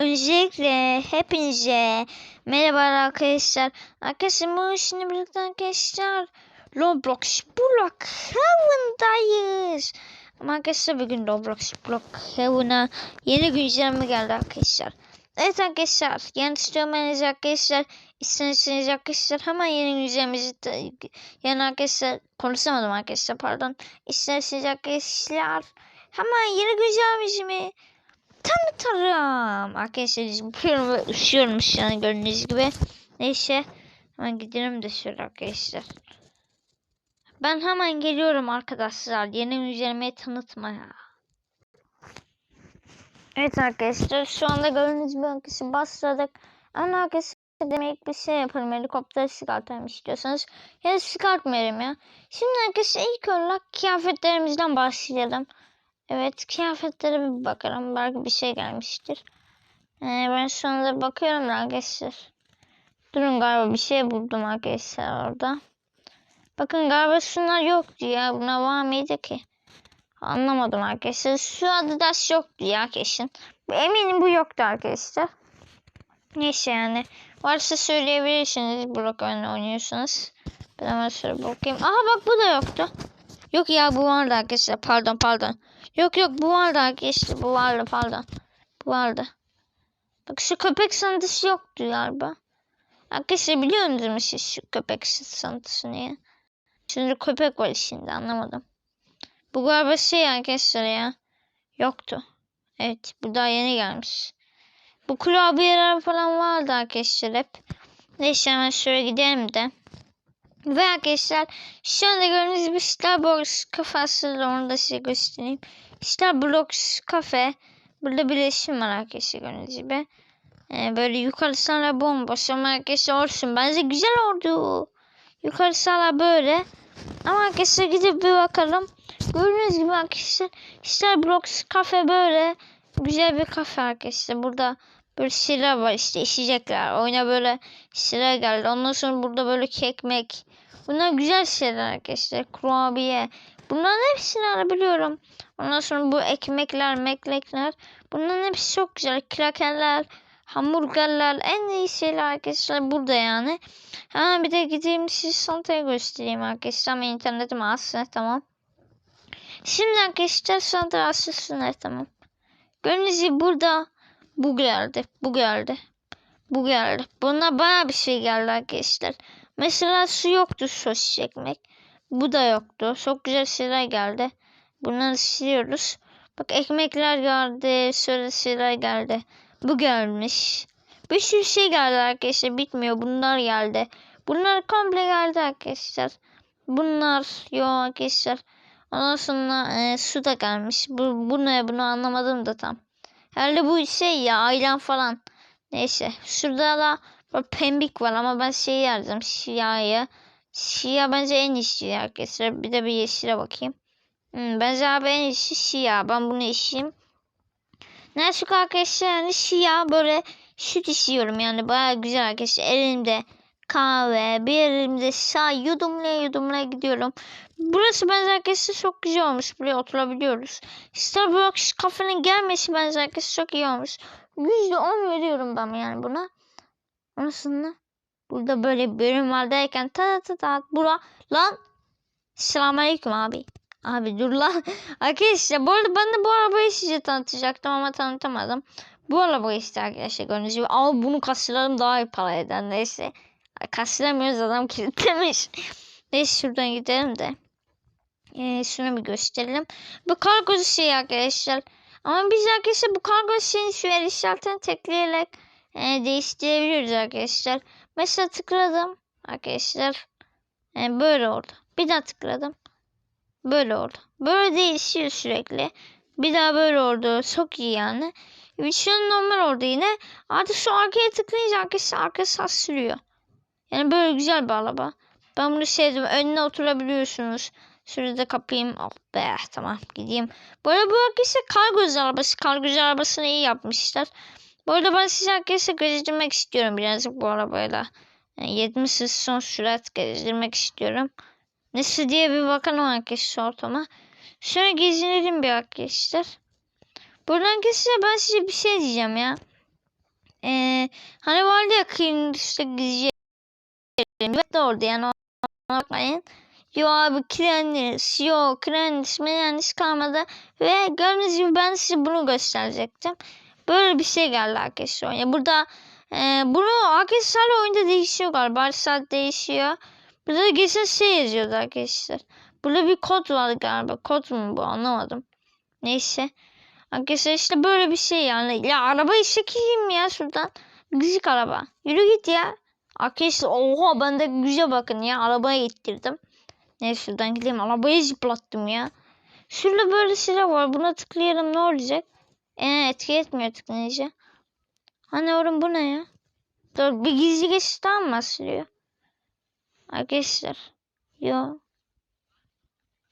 Öncelikle hepinize merhaba arkadaşlar. Arkadaşlar bu şimdi birlikte arkadaşlar Roblox Brookhaven'dayız. Ama arkadaşlar bugün Roblox Brookhaven'a yeni güncelleme geldi arkadaşlar. Evet arkadaşlar yani istiyorsanız arkadaşlar isterseniz arkadaşlar hemen yeni güncellememizi yani arkadaşlar konuşamadım arkadaşlar pardon. İsterseniz arkadaşlar hemen yeni güncellememizi tanıtırım. Arkadaşlar yapıyorum ve üşüyormuş yani gördüğünüz gibi. Neyse hemen gidelim de şöyle arkadaşlar. Ben hemen geliyorum arkadaşlar. Yeni güncellemeyi tanıtmaya. Evet arkadaşlar şu anda gördüğünüz gibi arkadaşlar başladık. Ama arkadaşlar demek bir şey yapalım. Helikopter çıkartalım istiyorsanız. Ya da çıkartmayalım ya. Şimdi arkadaşlar ilk olarak kıyafetlerimizden başlayalım. Evet kıyafetlere bir bakalım. Belki bir şey gelmiştir. Ee, ben şu anda bakıyorum da arkadaşlar. Durun galiba bir şey buldum arkadaşlar orada. Bakın galiba şunlar yoktu ya. Buna var mıydı ki? Anlamadım arkadaşlar. Şu Adidas yoktu ya kesin. Eminim bu yoktu arkadaşlar. Neyse yani. Varsa söyleyebilirsiniz. Blok oynuyorsunuz. Ben hemen şöyle bakayım. Aha bak bu da yoktu. Yok ya bu vardı arkadaşlar. Pardon pardon. Yok yok bu vardı arkadaşlar. Bu vardı pardon. Bu vardı. Bak şu köpek sandısı yoktu galiba. Arkadaşlar biliyor musunuz siz şu köpek sandısını ya? Şimdi köpek var şimdi anlamadım. Bu galiba şey arkadaşlar ya. Yoktu. Evet bu daha yeni gelmiş. Bu kurabiyeler falan vardı arkadaşlar hep. Neyse hemen şöyle gidelim de. Ve arkadaşlar şu anda gördüğünüz gibi Starbucks kafası onu da size göstereyim. Starbucks kafe. Burada birleşim var arkadaşlar gördüğünüz gibi. Ee, böyle yukarısı hala bomboş ama arkadaşlar olsun. Bence güzel oldu. Yukarısı hala böyle. Ama arkadaşlar gidip bir bakalım. Gördüğünüz gibi arkadaşlar Starbucks kafe böyle. Güzel bir kafe arkadaşlar. Burada böyle şeyler var işte içecekler. Oyuna böyle şeyler geldi. Ondan sonra burada böyle kekmek. Bunlar güzel şeyler arkadaşlar. Kurabiye. Bunların hepsini alabiliyorum. Ondan sonra bu ekmekler, meklekler. Bunların hepsi çok güzel. Krakerler, hamburgerler. En iyi şeyler arkadaşlar burada yani. Hemen bir de gideyim size Santa'yı göstereyim arkadaşlar. Ama internetim aslında tamam. Şimdi arkadaşlar Santa aslında tamam. Gördüğünüz gibi burada bu geldi. Bu geldi. Bu geldi. Buna baya bir şey geldi arkadaşlar. Mesela su yoktu sos çekmek. Bu da yoktu. Çok güzel şeyler geldi. Bunları siliyoruz. Bak ekmekler geldi. Şöyle şeyler geldi. Bu gelmiş. Bir sürü şey geldi arkadaşlar. Bitmiyor. Bunlar geldi. Bunlar komple geldi arkadaşlar. Bunlar yok arkadaşlar. Ondan sonra e, su da gelmiş. Bu, bu ne bunu anlamadım da tam. Herhalde bu şey ya ayran falan. Neyse. Şurada da pembik var ama ben şey yazdım. Siyahı. Siyah bence en iyisi arkadaşlar. Bir de bir yeşile bakayım. Hmm, bence abi en iyisi siyah. Ben bunu içeyim. Neyse arkadaşlar yani siyah böyle süt içiyorum yani baya güzel arkadaşlar. Elimde kahve, bir elimde çay yudumlaya yudumlaya gidiyorum. Burası bence arkadaşlar çok güzel olmuş. Buraya oturabiliyoruz. Starbucks kafenin gelmesi bence arkadaşlar çok iyi olmuş. %10 veriyorum ben yani buna. Ondan burada böyle bir bölüm var derken ta ta ta bura lan Selamünaleyküm abi. Abi dur lan. Arkadaşlar bu arada ben de bu arabayı size tanıtacaktım ama tanıtamadım. Bu araba işte arkadaşlar gördüğünüz gibi. Ama bunu kaslarım daha iyi para eden neyse. Kaslamıyoruz adam kilitlemiş. neyse şuradan gidelim de. Ee, şunu bir gösterelim. Bu kargo şey arkadaşlar. Ama biz arkadaşlar bu kargo şeyini şu el işaretini tekleyerek e, değiştirebiliyoruz arkadaşlar. Mesela tıkladım arkadaşlar. E, böyle oldu. Bir daha tıkladım. Böyle oldu. Böyle değişiyor sürekli. Bir daha böyle oldu. Çok iyi yani. Şu normal oldu yine. Artık şu arkaya tıklayınca arkası arkası sürüyor. Yani böyle güzel bir araba. Ben bunu sevdim. Önüne oturabiliyorsunuz. Şurada kapayım. Oh be tamam gideyim. Arada bu arkadaşlar kargo arabası. Kargo arabasını iyi yapmışlar. Bu arada ben size arkadaşlar gezdirmek istiyorum birazcık bu arabayla. Yani 70 hız son sürat gezdirmek istiyorum. Nasıl diye bir bakalım arkadaşlar ortama. Şöyle gezinelim bir arkadaşlar. Buradan arkadaşlar ben size bir şey diyeceğim ya. Ee, hani vardı ya işte gizli Evet de orada yani ona bakmayın. Yo abi Krendis, yo Krendis, Menendis kalmadı. Ve gördüğünüz gibi ben size bunu gösterecektim. Böyle bir şey geldi arkadaşlar. Ya burada e, bunu arkadaşlar oyunda değişiyor galiba. Saat değişiyor. Burada da geçen şey yazıyordu arkadaşlar. Burada bir kod vardı galiba. Kod mu bu anlamadım. Neyse. Arkadaşlar işte böyle bir şey yani. Ya arabayı çekeyim ya şuradan. Gıcık araba. Yürü git ya. Arkadaşlar oha ben de güzel bakın ya. Arabaya ittirdim. Neyse şuradan gideyim. Arabayı zıplattım ya. Şurada böyle silah var. Buna tıklayalım ne olacak? Ee, etki etmiyor tıklayınca. Hani oğlum bu ne ya? Dur bir gizli geçişten mi bahsediyor? Arkadaşlar. Yo.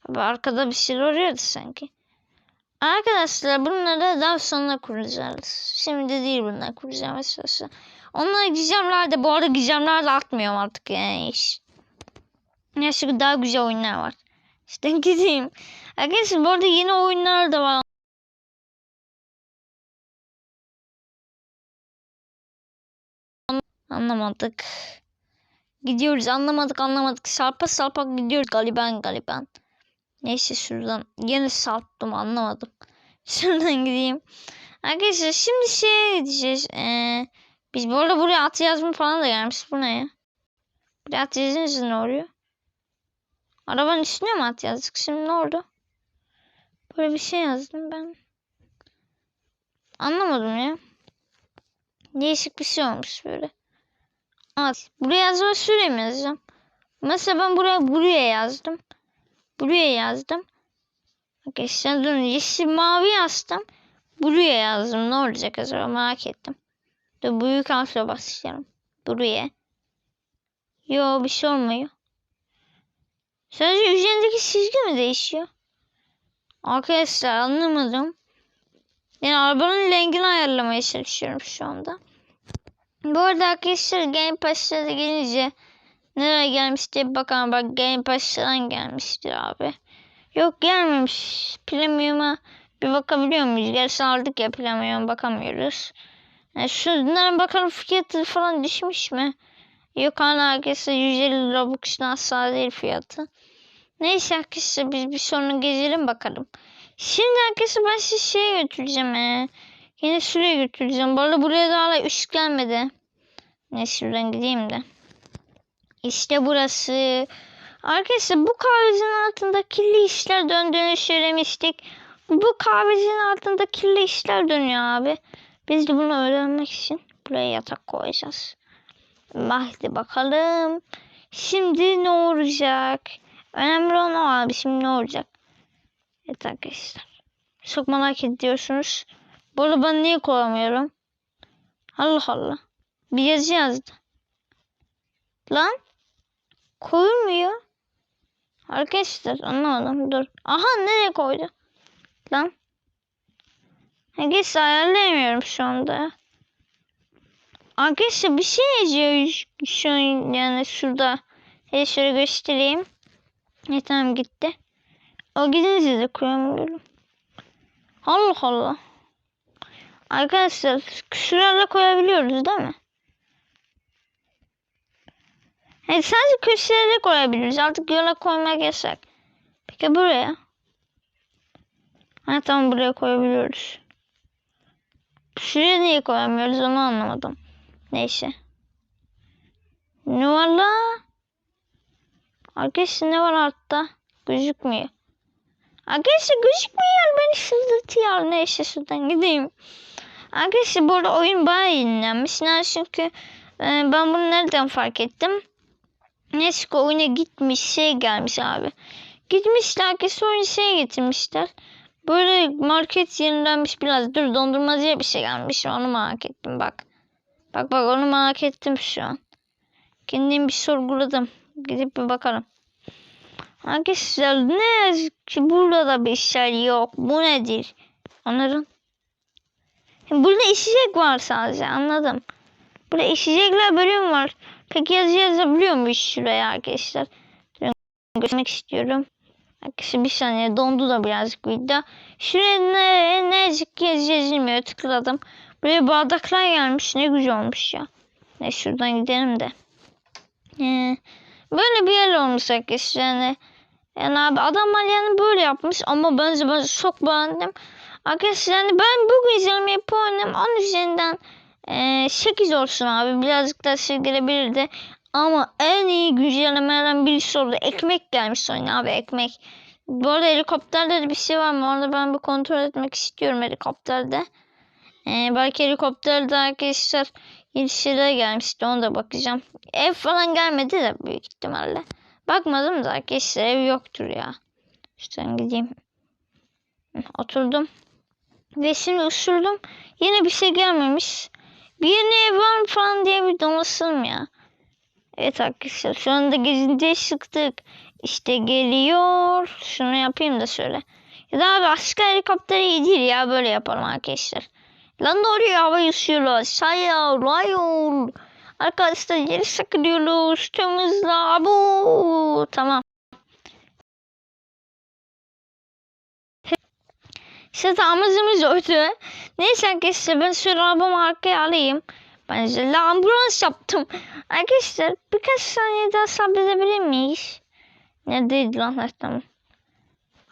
Abi arkada bir şey oluyordu sanki. Arkadaşlar bunları daha sonra kuracağız. Şimdi değil bunlar kuracağım esası. Onlar gizemlerde bu arada gizemlerle atmıyorum artık yani iş. Neyse daha güzel oyunlar var. İşte gideyim. Arkadaşlar bu arada yeni oyunlar da var. Anlamadık. Gidiyoruz anlamadık anlamadık. Sarpa sarpa gidiyoruz galiba galiba. Neyse şuradan yine sarttım anlamadım. Şuradan gideyim. Arkadaşlar şimdi şeye gideceğiz. Ee, biz bu arada buraya at yazma falan da gelmiş. Bu ne ya? Buraya at yazınca ne oluyor? Arabanın üstüne mi at yazdık? Şimdi ne oldu? Böyle bir şey yazdım ben. Anlamadım ya. Değişik bir şey olmuş böyle. At. Buraya yazma süre mi yazacağım? Mesela ben buraya buraya yazdım. Buraya yazdım. Arkadaşlar durun. Yeşil mavi yazdım. Buraya yazdım. Ne olacak acaba merak ettim. Dur büyük harfle başlayalım. Buraya. Yo bir şey olmuyor. Sadece üzerindeki çizgi mi değişiyor? Arkadaşlar anlamadım. Yani arabanın rengini ayarlamaya çalışıyorum şu anda. Bu arada arkadaşlar Game Pass'lara da gelince nereye gelmiş diye bakalım. Bak Game Pass'tan gelmiştir abi. Yok gelmemiş. Premium'a bir bakabiliyor muyuz? Gerçi aldık ya Premium'a bakamıyoruz. Yani şunların bakalım fiyatı falan düşmüş mü? Yok hala arkadaşlar 150 Robux'tan asla değil fiyatı. Neyse arkadaşlar biz bir sonra gezelim bakalım. Şimdi arkadaşlar ben sizi şeye götüreceğim. Ee. Yine şuraya götüreceğim. Bu arada buraya da hala ışık gelmedi. Neyse şuradan gideyim de. İşte burası. Arkadaşlar bu kahvecinin altında kirli işler döndüğünü söylemiştik. Bu kahvecinin altında kirli işler dönüyor abi. Biz de bunu öğrenmek için buraya yatak koyacağız. Hadi bakalım. Şimdi ne olacak? Önemli olan o abi. Şimdi ne olacak? Evet arkadaşlar. Çok merak ediyorsunuz. Bu arada ben niye koyamıyorum? Allah Allah. Bir yazı yazdı. Lan. Koyulmuyor. Arkadaşlar anlamadım. Dur. Aha nereye koydu? Lan. Geç ayarlayamıyorum şu anda. Arkadaşlar bir şey yazıyor şu an yani şurada. Hele şöyle göstereyim. Ne tamam gitti. O gidince de koyamıyorum. Allah Allah. Arkadaşlar şurada koyabiliyoruz değil mi? Yani sadece köşelere koyabiliriz. Artık yola koymak yasak. Peki buraya? Ha tamam buraya koyabiliyoruz. Şuraya niye koyamıyoruz onu anlamadım. Neyse. Ne var la? Arkadaşlar ne var altta? Gözükmüyor. Arkadaşlar gözükmüyor. Beni sızlatıyor. Neyse şuradan gideyim. Arkadaşlar bu arada oyun bayağı yenilenmiş. Yani çünkü e, ben bunu nereden fark ettim? Neyse ki oyuna gitmiş şey gelmiş abi. Gitmişler ki sonra şey getirmişler. Böyle market yenilenmiş biraz. Dur dondurmacıya bir şey gelmiş. Onu merak ettim bak. Bak bak onu merak ettim şu an. Kendim bir sorguladım. Gidip bir bakalım. Arkadaşlar ne yazık ki burada da bir şey yok. Bu nedir? Anladın? Burada içecek var sadece anladım. Burada içecekler bölüm var. Peki yazı yazabiliyor muyuz şuraya arkadaşlar? Göstermek istiyorum. Arkadaşlar bir saniye dondu da birazcık video. Şuraya ne, ne yazık ki yazılmıyor. Tıkladım. Buraya bardaklar gelmiş. Ne güzel olmuş ya. Ne şuradan gidelim de. Ee, böyle bir yer olmuş arkadaşlar. Yani, yani abi adamlar yani böyle yapmış ama bence ben çok beğendim. Arkadaşlar yani ben bu güncelleme puanım 10 üzerinden e, 8 olsun abi. Birazcık daha gelebilirdi. Ama en iyi güncellemelerden birisi oldu. Ekmek gelmiş oyuna abi ekmek. Bu arada helikopterde de bir şey var mı? Orada ben bir kontrol etmek istiyorum helikopterde. Ee, belki helikopterde arkadaşlar yeni şeyler gelmişti. Ona da bakacağım. Ev falan gelmedi de büyük ihtimalle. Bakmadım da arkadaşlar ev yoktur ya. Şuradan gideyim. Oturdum. Ve şimdi usurdum. Yine bir şey gelmemiş. Bir yeni ev var mı falan diye bir dolaşalım ya. Evet arkadaşlar şu anda gezintiye çıktık. İşte geliyor. Şunu yapayım da şöyle. Ya da abi asker helikopteri iyi değil ya böyle yapalım arkadaşlar. Lan doğru hava uçuyorlar. Sayıyor, rayon. Arkadaşlar geri sakınıyoruz. Temizle. Bu tamam. İşte amacımız oydu. Neyse arkadaşlar ben şöyle arabamı arkaya alayım. Ben de ambulans yaptım. Arkadaşlar birkaç saniye daha sabredebilir miyiz? Neredeydi lan? Ha, tamam.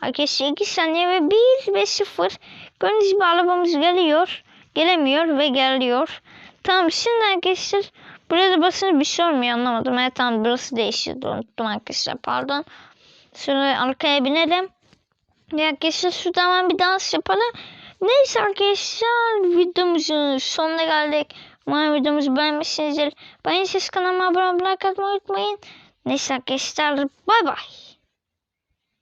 Arkadaşlar 2 saniye ve 1 ve 0. Gördüğünüz gibi arabamız geliyor. Gelemiyor ve geliyor. Tamam şimdi arkadaşlar burada basınca bir şey olmuyor anlamadım. Evet tamam burası değişti. Unuttum arkadaşlar pardon. Şöyle arkaya binelim. Ya arkadaşlar şurada hemen bir dans yapalım. Neyse arkadaşlar videomuzun sonuna geldik. Umarım videomuzu beğenmişsinizdir. Beğenirseniz kanalıma abone olmayı, like atmayı unutmayın. Neyse arkadaşlar bay bay.